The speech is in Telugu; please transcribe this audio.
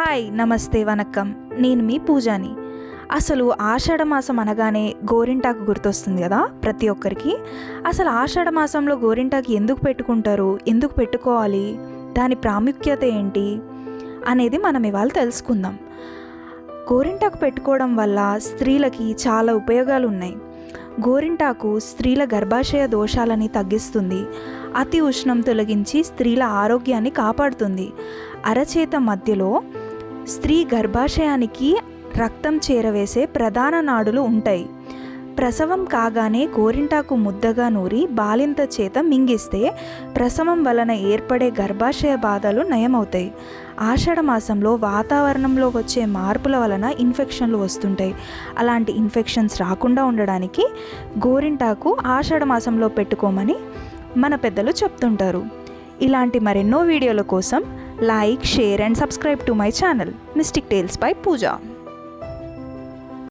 హాయ్ నమస్తే వనక్కం. నేను మీ పూజాని. అసలు ఆషాఢ మాసం అనగానే గోరింటాకు గుర్తొస్తుంది కదా ప్రతి ఒక్కరికి. అసలు ఆషాఢ మాసంలో గోరింటాకు ఎందుకు పెట్టుకుంటారు? ఎందుకు పెట్టుకోవాలి? దాని ప్రాముఖ్యత ఏంటి? అనేది మనం ఇవాళ తెలుసుకుందాం. గోరింటాకు పెట్టుకోవడం వల్ల స్త్రీలకి చాలా ఉపయోగాలు ఉన్నాయి గోరింటాకు స్త్రీల గర్భాశయ దోషాలని తగ్గిస్తుంది. అతి ఉష్ణం తొలగించి స్త్రీల ఆరోగ్యాన్ని కాపాడుతుంది. అరచేత మధ్యలో స్త్రీ గర్భాశయానికి రక్తం చేరవేసే ప్రధాన నాడులు ఉంటాయి. ప్రసవం కాగానే గోరింటాకు ముద్దగా నూరి బాలింత చేత మింగిస్తే ప్రసవం వలన ఏర్పడే గర్భాశయ బాధలు నయమవుతాయి. ఆషాఢ మాసంలో వాతావరణంలో వచ్చే మార్పుల వలన ఇన్ఫెక్షన్లు వస్తుంటాయి. అలాంటి ఇన్ఫెక్షన్స్ రాకుండా ఉండడానికి గోరింటాకు ఆషాఢ మాసంలో పెట్టుకోమని మన పెద్దలు చెప్తుంటారు. ఇలాంటి మరెన్నో వీడియోల కోసం like, share and subscribe to my channel Mystic Tales by Pooja.